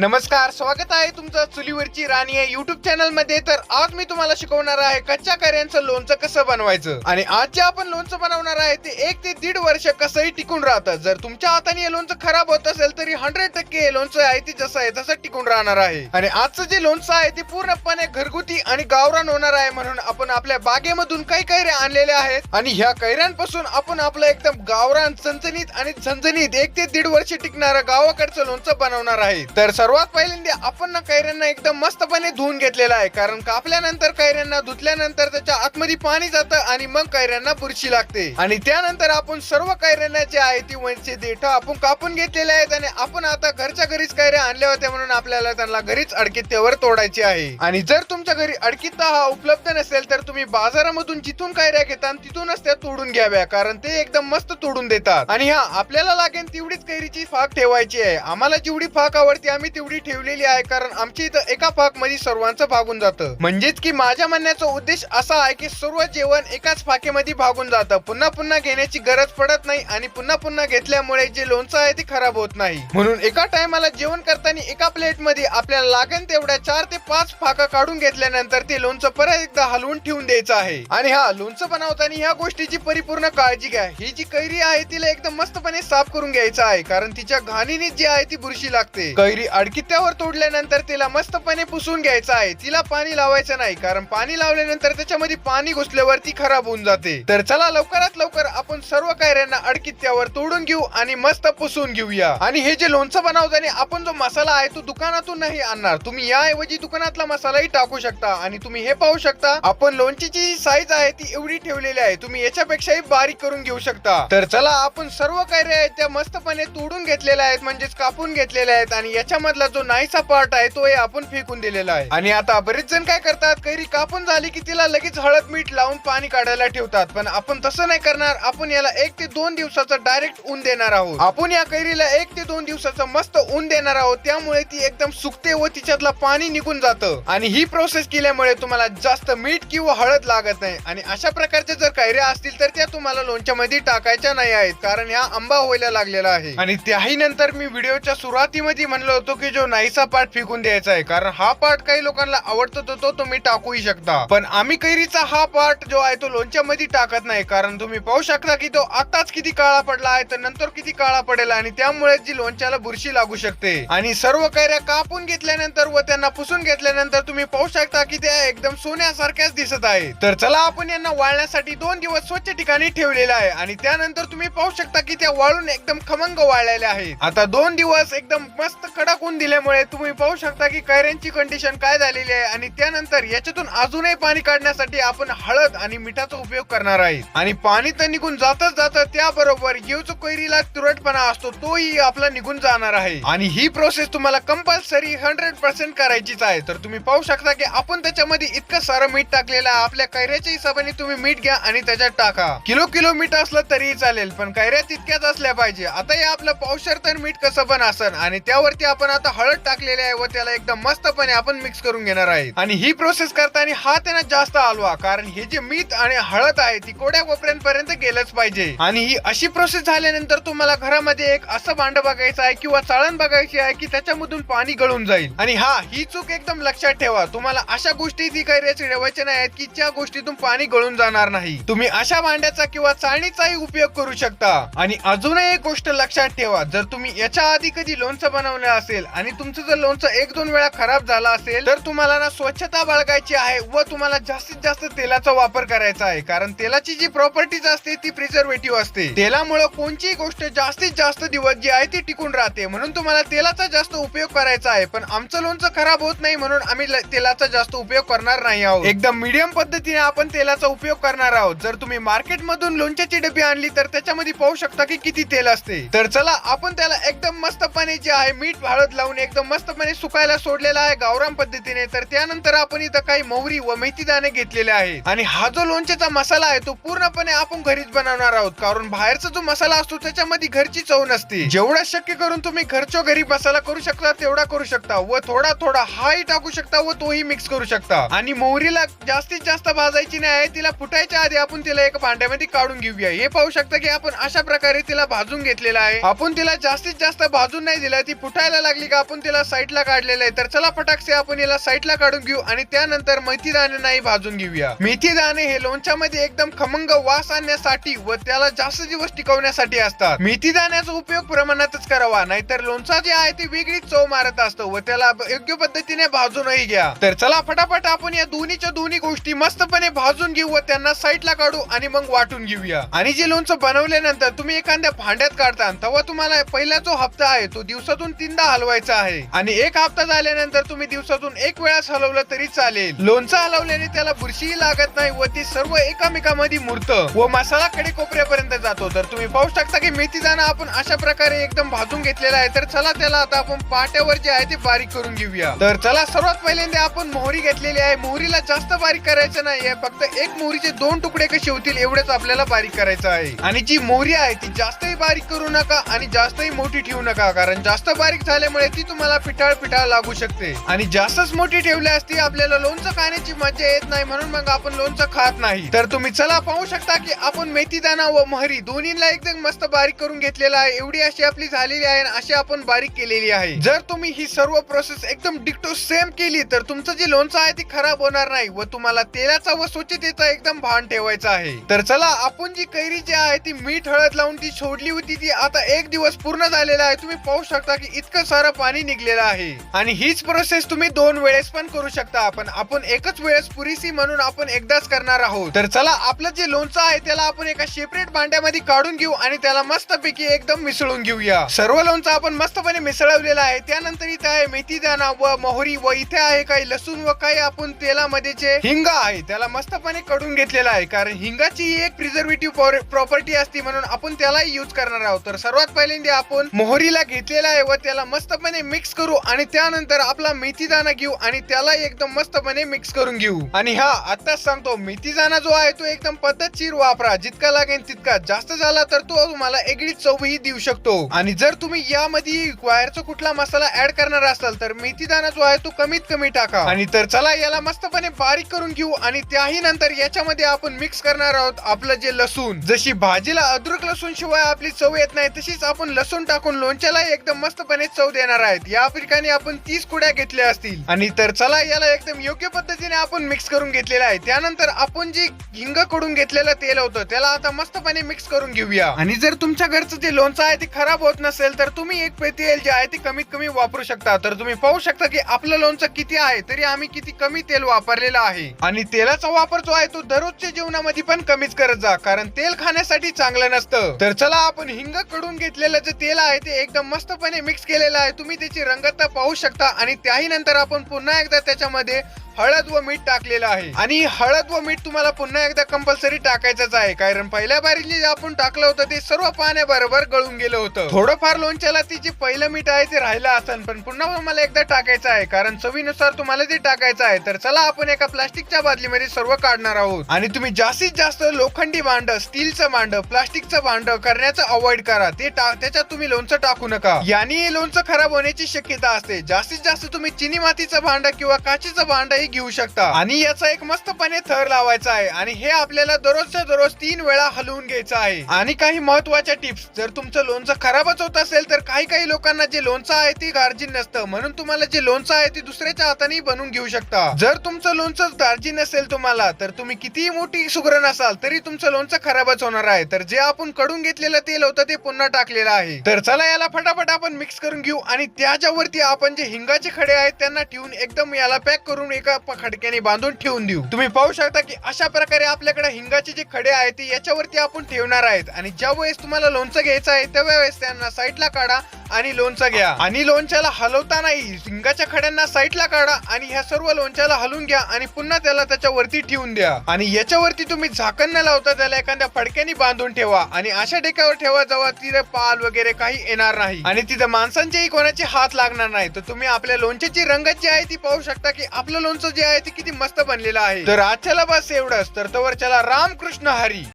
नमस्कार स्वागत आहे तुमचं चुलीवरची राणी या युट्यूब चॅनलमध्ये तर आज मी तुम्हाला शिकवणार आहे कच्च्या कैऱ्यांचं लोणचं कसं बनवायचं. आणि आज जे आपण लोणचं बनवणार आहे ते एक ते दीड वर्ष कसंही टिकून राहतं. जर तुमच्या हाताने हे लोणचं खराब होत असेल तरी हंड्रेड टक्के हे लोणचं आहे ते जसं आहे तसं टिकून राहणार आहे. आणि आजचं जे लोणचं आहे ते पूर्णपणे घरगुती आणि गावरान होणार आहे म्हणून आपण आपल्या बागेमधून काही कैऱ्या आणलेल्या आहेत. आणि ह्या कैऱ्यांपासून आपण आपलं एकदम गावरान चणचणीत आणि झणझणीत एक ते दीड वर्ष टिकणारं गावाकडचं लोणचं बनवणार आहे. तर सर्वात पहिल्यांदा आपण ना कैऱ्यांना एकदम मस्तपणे धुवून घेतलेलं आहे. कारण कापल्यानंतर कैऱ्यांना धुतल्यानंतर त्याच्या आतमध्ये पाणी जातं आणि मग कैऱ्यांना बुरशी लागते. आणि त्यानंतर आपण सर्व कैऱ्यांना जे आहे ती वंचे देठ आपण कापून घेतलेले आहेत आणि आपण आता घरच्या घरीच कैऱ्या आणल्या होत्या म्हणून आपल्याला त्यांना घरीच अडकित्यावर तोडायची आहे. आणि जर तुमच्या घरी अडकित्ता हा उपलब्ध नसेल तर तुम्ही बाजारामधून जिथून कैऱ्या घेता तिथूनच त्या तोडून घ्याव्या कारण ते एकदम मस्त तोडून देतात. आणि हा आपल्याला लागेल तेवढीच कैरीची फाक ठेवायची आहे. आम्हाला जेवढी फाक आवडते आम्ही तेवढी ठेवलेली आहे कारण आमच्या इथं एका फाकमध्ये सर्वांचं भागून जातं. म्हणजेच की माझ्या म्हणण्याचा उद्देश असा आहे की सर्व जेवण एकाच फाकेमध्ये भागून जातं. पुन्हा पुन्हा घेण्याची गरज पडत नाही आणि पुन्हा पुन्हा घेतल्यामुळे जे लोणचं आहे ते खराब होत नाही. म्हणून एका टायमाला जेवण करताना एका प्लेटमध्ये आपल्याला लागेल तेवढ्या चार ते पाच फाका काढून घेतल्यानंतर ते लोणचं परत एकदा हलवून ठेवून द्यायचं आहे. आणि हा लोणचं बनवताना ह्या गोष्टीची परिपूर्ण काळजी घ्या. ही जी कैरी आहे तिला एकदम मस्तपणे साफ करून घ्यायचं आहे कारण तिच्या घाणीने जी आहे ती बुरशी लागते. कैरी अडकित्यावर तोडल्यानंतर तिला मस्तपणे पुसून घ्यायचं आहे. तिला पाणी लावायचं नाही कारण पाणी लावल्यानंतर त्याच्यामध्ये पाणी घुसल्यावर ती खराब होऊन जाते. तर चला लवकरात लवकर आपण सर्व कायऱ्यांना अडकित्यावर तोडून घेऊ आणि मस्त पुसून घेऊया. आणि हे जे लोणचं बनवताना आपण जो मसाला आहे तो दुकानातून नाही आणणार. तुम्ही याऐवजी दुकानातला मसालाही टाकू शकता आणि तुम्ही हे पाहू शकता आपण लोणचीची जी साईज आहे ती एवढी ठेवलेली आहे. तुम्ही याच्यापेक्षाही बारीक करून घेऊ शकता. तर चला आपण सर्व कैऱ्या आहेत त्या मस्तपणे तोडून घेतलेल्या आहेत म्हणजेच कापून घेतलेल्या आहेत आणि मधला जो नाहीसा पार्ट आहे तो हे आपण फेकून दिलेला आहे. आणि आता बरेच जण काय करतात कैरी कापून झाली की तिला लगेच हळद मीठ लावून पाणी काढायला ठेवतात. पण आपण तसं नाही करणार आपण याला एक ते दोन दिवसाचं डायरेक्ट ऊन देणार आहोत. आपण या कैरीला एक ते दोन दिवसाचं मस्त ऊन देणार आहोत त्यामुळे ती एकदम सुकते व तिच्यातलं पाणी निघून जातं. आणि ही प्रोसेस केल्यामुळे तुम्हाला जास्त मीठ किंवा हळद लागत नाही. आणि अशा प्रकारच्या जर कैऱ्या असतील तर त्या तुम्हाला लोणच्या मध्ये टाकायच्या नाही आहेत कारण ह्या आंबा व्हायला लागलेला आहे. आणि त्याही नंतर मी व्हिडिओच्या सुरुवातीमध्ये म्हणलो होतो की जो नाहीसा पार्ट फेकून द्यायचा आहे. कारण हा पार्ट काही लोकांना आवडतो तो तो तुम्ही टाकूही शकता. पण आम्ही कैरीचा हा पार्ट जो आहे तो लोणच्या मध्ये टाकत नाही. कारण तुम्ही पाहू शकता की तो आताच किती काळा पडला आहे तर नंतर किती काळा पडेल आणि त्यामुळे जी लोणच्याला बुरशी लागू शकते. आणि सर्व कैऱ्या कापून घेतल्यानंतर व त्यांना पुसून घेतल्यानंतर तुम्ही पाहू शकता की त्या एकदम सोन्यासारख्याच दिसत आहे तर चला आपण यांना वाळण्यासाठी दोन दिवस स्वच्छ ठिकाणी ठेवलेला आहे आणि त्यानंतर तुम्ही पाहू शकता की त्या वाळून एकदम खमंग वाळलेल्या आहेत. आता दोन दिवस एकदम मस्त कडक टाकून दिल्यामुळे तुम्ही पाहू शकता की कैऱ्यांची कंडिशन काय झालेली आहे आणि त्यानंतर याच्यातून अजूनही पाणी काढण्यासाठी आपण हळद आणि मिठाचा उपयोग करणार आहे. आणि पाणी तर निघून जातच जात त्याबरोबर येऊच कैरीला तुरटपणा असतो तोही आपला निघून जाणार आहे. आणि ही प्रोसेस तुम्हाला कंपल्सरी हंड्रेड पर्सेंट करायचीच आहे. तर तुम्ही पाहू शकता की आपण त्याच्यामध्ये इतकं सारं मीठ टाकलेलं आहे आपल्या कैऱ्याच्या हिशोबाने तुम्ही मीठ घ्या आणि त्याच्यात टाका. किलो किलो मीठ असलं तरीही चालेल पण कैऱ्या तितक्याच असल्या पाहिजे. आता हे आपलं पावशर तर मीठ कसं पण असन आणि त्यावरती आपण आता हळद टाकलेली आहे व त्याला एकदम मस्तपणे आपण मिक्स करून घेणार आहे. आणि ही प्रोसेस करताना हा त्यांना जास्त हलवा कारण हे जे मीठ आणि हळद आहे ती कोड्या कोपऱ्यांपर्यंत गेलंच पाहिजे. आणि ही अशी प्रोसेस झाल्यानंतर तुम्हाला घरामध्ये एक असं भांड बघायचं आहे किंवा चाळण बघायची आहे की त्याच्यामधून पाणी गळून जाईल. आणि हा ही चूक एकदम लक्षात ठेवा. तुम्हाला अशा गोष्टी ती काही ठेवायच्या नाही आहेत की ज्या गोष्टीतून पाणी गळून जाणार नाही. तुम्ही अशा भांड्याचा किंवा चाळणीचाही उपयोग करू शकता. आणि अजूनही एक गोष्ट लक्षात ठेवा. जर तुम्ही याच्या आधी कधी लोणचं बनवलं असेल आणि तुमचं जर लोणचं एक दोन वेळा खराब झालं असेल तर तुम्हाला ना स्वच्छता बाळगायची आहे व तुम्हाला जास्तीत जास्त तेलाचा वापर करायचा आहे. कारण तेलाची जी प्रॉपर्टीज असते ती प्रिझर्वेटिव्ह असते. तेलामुळे कोणतीही गोष्ट जास्तीत जास्त दिवस जी आहे ती टिकून राहते. म्हणून तुम्हाला तेलाचा जास्त उपयोग करायचा आहे. पण आमचं लोणचं खराब होत नाही म्हणून आम्ही तेलाचा जास्त उपयोग करणार नाही आहोत. एकदम मीडियम पद्धतीने आपण तेलाचा उपयोग करणार आहोत. जर तुम्ही मार्केट मधून लोणच्याची डबी आणली तर त्याच्यामध्ये पाहू शकता की किती तेल असते. तर चला आपण त्याला एकदम मस्तपणे जे आहे मीठ हळद लावून एकदम मस्तपणे सुकायला सोडलेला आहे गावराम पद्धतीने. तर त्यानंतर आपण इथं काही मोहरी व मेथी दाणे घेतलेले आहेत. आणि हा जो लोणच्याचा मसाला आहे तो पूर्णपणे आपण घरीच बनवणार आहोत. कारण बाहेरचा जो मसाला असतो त्याच्यामध्ये घरची चव नसते. जेवढा शक्य करून तुम्ही घरच्या घरी मसाला करू शकता तेवढा करू शकता. व थोडा थोडा हाही टाकू शकता व तोही मिक्स करू शकता. आणि मोहरीला जास्तीत जास्त भाजायची नाही आहे तिला फुटायच्या आधी आपण तिला एका भांड्यामध्ये काढून घेऊया. हे पाहू शकता की आपण अशा प्रकारे तिला भाजून घेतलेला आहे. आपण तिला जास्तीत जास्त भाजून नाही दिला ती फुटायला लागली ठीक आपण त्याला साईडला काढलेलं आहे. तर चला पटाक्षे आपण याला साईडला काढून घेऊ आणि त्यानंतर मेथी दाणे नाही भाजून घेऊया. मेथी दाणे हे लोणच्यामध्ये एकदम खमंग वास आणण्यासाठी व त्याला जास्त दिवस टिकवण्यासाठी असतात. मेथी दाण्याचा उपयोग प्रमाणातच करावा नाहीतर लोणचा जे आहे ते वेगळी चव मारत असतो व त्याला योग्य पद्धतीने भाजूनही घ्या. तर चला फटाफट आपण या दोन्हीच्या दोन्ही गोष्टी मस्तपणे भाजून घेऊ व त्यांना साईडला काढू आणि मग वाटून घेऊया. आणि जे लोणचं बनवल्यानंतर तुम्ही एखाद्या भांड्यात काढता तेव्हा तुम्हाला पहिला जो हप्ता आहे तो दिवसातून तीनदा हलवा हलवायचा आहे. आणि एक हप्ता झाल्यानंतर तुम्ही दिवसातून एक वेळाच हलवलं तरी चालेल. लोणचं हलवल्याने त्याला बुरशीही लागत नाही व ती सर्व एकामेकामध्ये मुरत व मसाला कडे कोपऱ्यापर्यंत जातो. तर तुम्ही पाहू शकता की मेथी दाणा आपण अशा प्रकारे एकदम भाजून घेतलेला आहे. तर चला त्याला आता आपण पाट्यावर जे आहे ते बारीक करून घेऊया. तर चला सर्वात पहिल्यांदा आपण मोहरी घेतलेली आहे. मोहरीला जास्त बारीक करायचं नाहीये फक्त एक मोहरीचे दोन तुकडे कसे होतील एवढेच आपल्याला बारीक करायचं आहे. आणि जी मोहरी आहे ती जास्तही बारीक करू नका आणि जास्तही मोठी ठेवू नका. कारण जास्त बारीक झाल्यामुळे ती तुम्हाला पिठाळ पिठाळ लागू शकते. आणि जास्तच मोठी ठेवली असती आपल्याला लोणचं खाण्याची मजा येत नाही म्हणून मग आपण लोणचं खात नाही. तर तुम्ही चला पाहू शकता की आपण मेथी दाना व मोहरी दोन्हीला एकदम मस्त बारीक करून घेतलेला आहे. एवढी अशी आपली झालेली आहे आणि अशी आपण बारीक केलेली आहे. जर तुम्ही ही सर्व प्रोसेस एकदम डिक्टो सेम केली तर तुमचं जे लोणचं आहे ते खराब होणार नाही व तुम्हाला तेलाचा व स्वच्छतेचा एकदम भान ठेवायचा आहे. तर चला आपण जी कैरी जी आहे ती मीठ हळद लावून ती सोडली होती ती आता एक दिवस पूर्ण झालेला आहे. तुम्ही पाहू शकता की इतकं सारं पाणी निघलेलं आहे. आणि हीच प्रोसेस तुम्ही दोन वेळेस पण करू शकता. पण आपण एकच वेळेस पुरेसी म्हणून आपण एकदाच करणार आहोत. तर चला आपलं जे लोणचं आहे त्याला आपण एका सेपरेट भांड्यामध्ये काढून घेऊ आणि त्याला मस्तपैकी एकदम मिसळून घेऊया. सर्व लोणचं आपण मस्तपणे मिसळवलेलं आहे. त्यानंतर इथे आहे मेथी दाना व मोहरी व इथे आहे काही लसूण व काही आपण तेलामध्ये जे हिंग आहे त्याला मस्तपणे कडून घेतलेला आहे. कारण हिंगाची ही एक प्रिझर्वेटिव्ह प्रॉपर्टी असते म्हणून आपण त्याला युज करणार आहोत. तर सर्वात पहिल्यांदा आपण मोहरीला घेतलेला आहे व त्याला मस्त मस्तपणे मिक्स करू आणि त्यानंतर आपला मेथी दाणा घेऊ आणि त्याला एकदम मस्तपणे मिक्स करून घेऊ. आणि हा आताच सांगतो मेथी दाणा जो आहे तो एकदम पद्धतशीर वापरा. जितका लागेल तितका. जास्त झाला तर तो तुम्हाला एगळी चवही देऊ शकतो. आणि जर तुम्ही यामध्ये वायरचा कुठला मसाला ऍड करणार असाल तर मेथी दाणा जो आहे तो कमीत कमी टाका. आणि तर चला याला मस्तपणे बारीक करून घेऊ आणि त्याही नंतर याच्यामध्ये आपण मिक्स करणार आहोत आपलं जे लसूण. जशी भाजीला अद्रक लसूण शिवाय आपली चव येत नाही तशीच आपण लसूण टाकून लोणच्याला एकदम मस्तपणे चव देणार आहेत. या ठिकाणी आपण तीस कुड्या घेतल्या असतील. आणि तर चला याला एकदम योग्य पद्धतीने आपण मिक्स करून घेतलेलं आहे. त्यानंतर आपण जे हिंगकडून घेतलेलं तेल होतं त्याला आता मस्तपणे मिक्स करून घेऊया. आणि जर तुमच्या घरचं जे लोणचं आहे ते खराब होत नसेल तर तुम्ही एक पेती तेल जे आहे ते कमीत कमी वापरू शकता. तर तुम्ही पाहू शकता की आपलं लोणचं किती आहे तरी आम्ही किती कमी तेल वापरलेलं आहे. आणि तेलाचा वापर जो आहे तो दररोजच्या जीवनामध्ये पण कमीच करत जा कारण तेल खाण्यासाठी चांगलं नसतं. तर चला आपण हिंगकडून घेतलेलं जे तेल आहे ते एकदम मस्तपणे मिक्स केलेलं आहे. तुम्ही त्याची रंगतता पाहू शकता आणि त्याही नंतर आपण पुन्हा एकदा त्याच्यामध्ये हळद व मीठ टाकलेलं आहे. आणि हळद व मीठ तुम्हाला पुन्हा एकदा कंपल्सरी टाकायचंच आहे. कारण पहिल्या बारीला जे आपण टाकलं होतं ते सर्व पाण्याबरोबर गळून गेलं होतं. थोडंफार लोणच्याला ती जे पहिलं मीठ आहे ते राहिलं असेल पण पुन्हा तुम्हाला एकदा टाकायचं आहे. कारण चवीनुसार तुम्हाला ते टाकायचं आहे तर चला आपण एका प्लास्टिकच्या बादलीमध्ये सर्व काढणार आहोत. आणि तुम्ही जास्तीत जास्त लोखंडी भांड स्टीलचं भांड प्लास्टिकचं भांड करण्याचं अवॉइड करा. ते त्याच्यात तुम्ही लोणचं टाकू नका. याने लोणचं खराब होण्याची शक्यता असते. जास्तीत जास्त तुम्ही चिनी मातीचं भांड किंवा काचेचं भांड हे घेऊ शकता. आणि याचा एक मस्तपणे थर लावायचा आहे. आणि हे आपल्याला दररोजच्या दररोज तीन वेळा हलवून घ्यायचं आहे. आणि काही महत्त्वाच्या टिप्स जर तुमचं लोणचं खराबच होत असेल तर काही काही लोकांना जे लोणचं आहे ते गार्जिन नसतं. म्हणून तुम्हाला जे लोणचं आहे ते दुसऱ्याच्या हाताने बनवून घेऊ शकता. जर तुमचं लोणचं दार्जिन नसेल तुम्हाला तर तुम्ही कितीही मोठी सुगरण असाल तरी तुमचं लोणचं खराबच होणार आहे. तर जे आपण कडून घेतलेलं तेल होतं ते पुन्हा टाकलेलं आहे. तर चला याला फटाफट आपण मिक्स करून घेऊ. आणि त्याच्यावरती आपण जे हिंगाचे खडे आहेत त्यांना ठेवून एकदम याला पॅक करून एका प- खडक्याने बांधून ठेवून देऊ. तुम्ही पाहू शकता की अशा प्रकारे आपल्याकडे हिंगाचे जे खडे आहेत ते याच्यावरती आपण ठेवणार आहेत. आणि ज्या वेळेस तुम्हाला लोणचं घ्यायचं आहे त्या वेळेस त्यांना साईडला काढा. आणि लोणचं घ्या. आणि लोणच्याला हलवता नाही सिंगाच्या खड्यांना साईडला काढा आणि ह्या सर्व लोणच्याला हलवून घ्या आणि पुन्हा त्याला त्याच्यावरती ठेवून द्या. आणि याच्यावरती तुम्ही झाकण न लावता त्याला एखाद्या फडक्याने बांधून ठेवा आणि अशा टेकावर ठेवा जेव्हा तिथे पाल वगैरे काही येणार नाही. आणि तिथे माणसांचेही कोणाचे हात लागणार नाही. तर तुम्ही आपल्या लोणच्याची रंगत जी आहे ती पाहू शकता की आपलं लोणचं जे आहे ते किती मस्त बनलेलं आहे. तर आजच्याला बस एवढंच. तर तवर चला रामकृष्ण हरी.